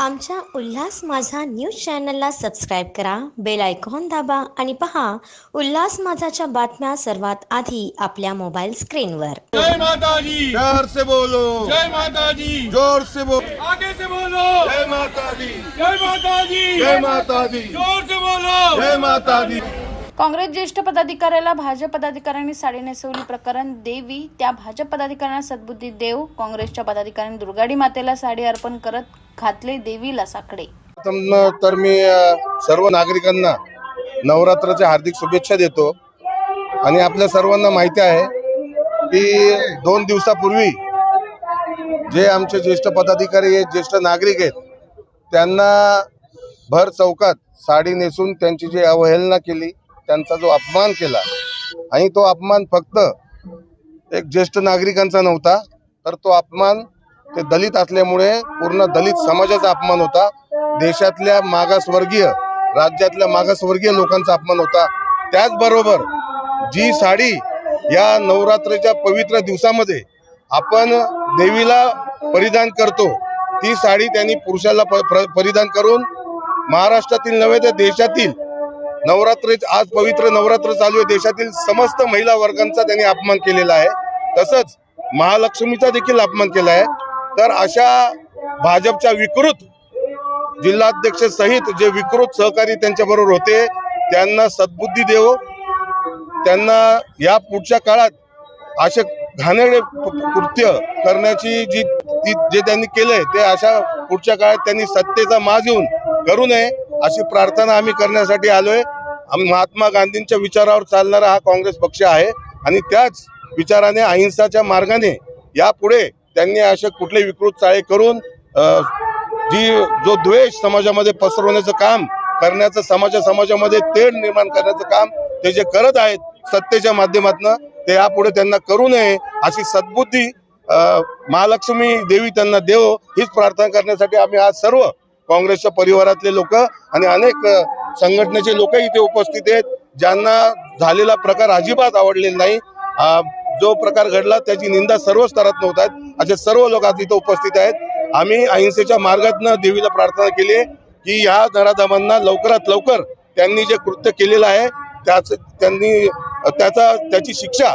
आमच्या उल्हास माझा न्यूज चॅनलला सबस्क्राईब करा बेल आयकॉन दाबा आणि पहा उल्हास माझाच्या बातम्या सर्वात आधी आपल्या मोबाईल स्क्रीनवर. जय माता दी प्यार से बोलो। जय माता दी जोर से बोलो आगे से बोलो! जय माता दी जय माता दी जय माता दी जोर से बोलो! जय माता दी काँग्रेस ज्येष्ठ पदाधिकाऱ्याला भाजप पदाधिकाऱ्यांनी साडी नेसवली प्रकरण देवी. त्या भाजप पदाधिकाऱ्यांना सद्बुद्धी देव. काँग्रेसच्या पदाधिकाऱ्यांनी दुर्गाडी मातेला साडी अर्पण करत घातले देवीला साकडे. तर मी सर्व नागरिकांना नवरात्राच्या हार्दिक शुभेच्छा देतो. आणि आपल्या सर्वांना माहिती आहे की दोन दिवसापूर्वी जे आमचे ज्येष्ठ पदाधिकारी आहेत ज्येष्ठ नागरिक आहेत त्यांना भर चौकात साडी नेसून त्यांची जी अवहेलना केली त्यांचा जो अपमान केला आणि तो अपमान फक्त एक ज्येष्ठ नागरिकांचा नव्हता तर तो अपमान ते दलित असल्यामुळे पूर्ण दलित समाजाचा अपमान होता. देशातल्या मागासवर्गीय राज्यातल्या मागासवर्गीय लोकांचा अपमान होता. त्याचबरोबर जी साडी या नवरात्रीच्या पवित्र दिवसामध्ये आपण देवीला परिधान करतो ती साडी त्यांनी पुरुषाला प- परिधान करून महाराष्ट्रातील नव्हे तर देशातील नवरात्र आज पवित्र नवरात्र चालू आहे. देशातील समस्त महिला वर्गांचा त्यांनी अपमान केलेला आहे. तसंच महालक्ष्मीचा देखील अपमान केला आहे. तर अशा भाजपच्या विकृत जिल्हाध्यक्ष सहित जे विकृत सहकारी त्यांच्याबरोबर होते त्यांना सद्बुद्धी देव. त्यांना या पुढच्या काळात असे घाणेरडे कृत्य करण्याची जी ती जे त्यांनी केलंय ते अशा पुढच्या काळात त्यांनी सत्तेचा माज येऊन करू नये. अशी प्रार्थना आम्ही करण्यासाठी आलोय. आम्ही महात्मा गांधींच्या विचारावर चालणारा हा काँग्रेस पक्ष आहे आणि त्याच विचाराने अहिंसाच्या मार्गाने यापुढे त्यांनी असे कुठले विकृत चाळे करून जी जो द्वेष समाजामध्ये पसरवण्याचं काम करण्याचं समाजा समाजामध्ये तेढ निर्माण करण्याचं काम ते जे करत आहेत सत्तेच्या माध्यमातून ते यापुढे त्यांना करू नये अशी सद्बुद्धी महालक्ष्मी देवी त्यांना देव हीच प्रार्थना करण्यासाठी आम्ही आज सर्व काँग्रेसच्या परिवारातले लोक आणि अनेक संघटनेचे लोक इथे उपस्थित आहेत ज्यांना झालेला प्रकार अजिबात आवडलेला नाही. जो प्रकार घडला त्याची निंदा सर्व स्तरात होत आहेत असे सर्व लोक आज इथे उपस्थित आहेत. आम्ही अहिंसेच्या मार्गातनं देवीला प्रार्थना केली आहे की या नराधमांना लवकरात लवकर त्यांनी जे कृत्य केलेलं आहे त्याच त्यांनी त्याचा त्याची शिक्षा